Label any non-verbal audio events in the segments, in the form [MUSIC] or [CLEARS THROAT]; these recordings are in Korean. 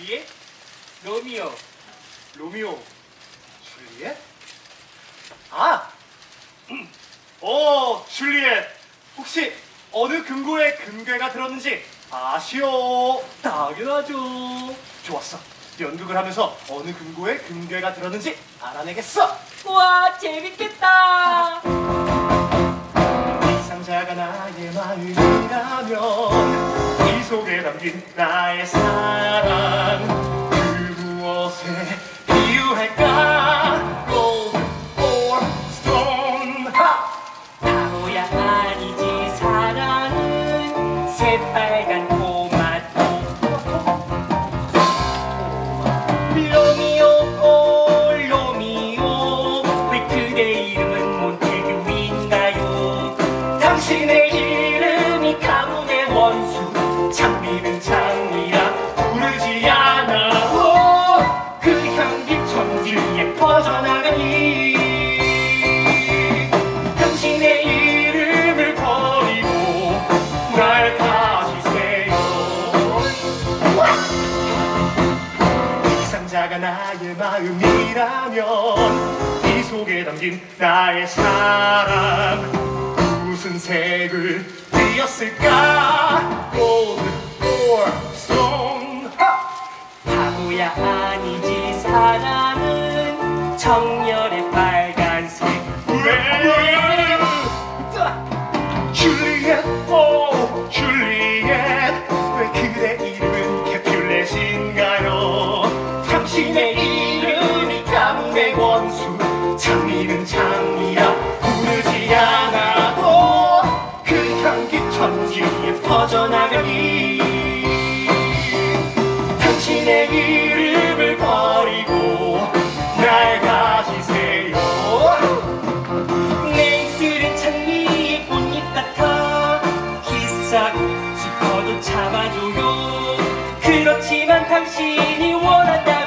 줄리엣? 로미오. 로미오. 줄리엣? 아! [CLEARS THROAT] 오, 줄리엣. 혹시 어느 금고에 금괴가 들었는지 아시오? 당연하죠. 좋았어. 연극을 하면서 어느 금고에 금괴가 들었는지 알아내겠어. 우와, 재밌겠다. 이상자가 나의 마음이라면 담긴 나의 사랑. 남자가 나의 마음이라면 이 속에 담긴 나의 사랑 무슨 색을 띄었을까? Gold or stone. 바보야 아니지 사랑은 정녕 하지만 당신이 원한다.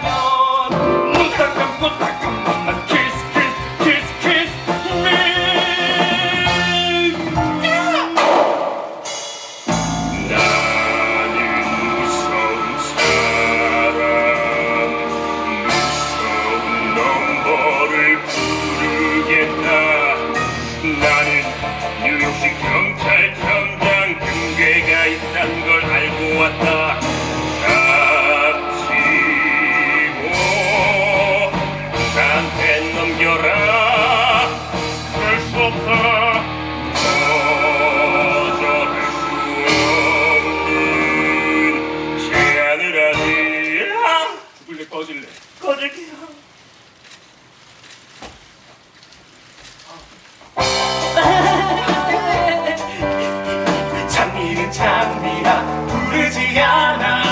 Yeah.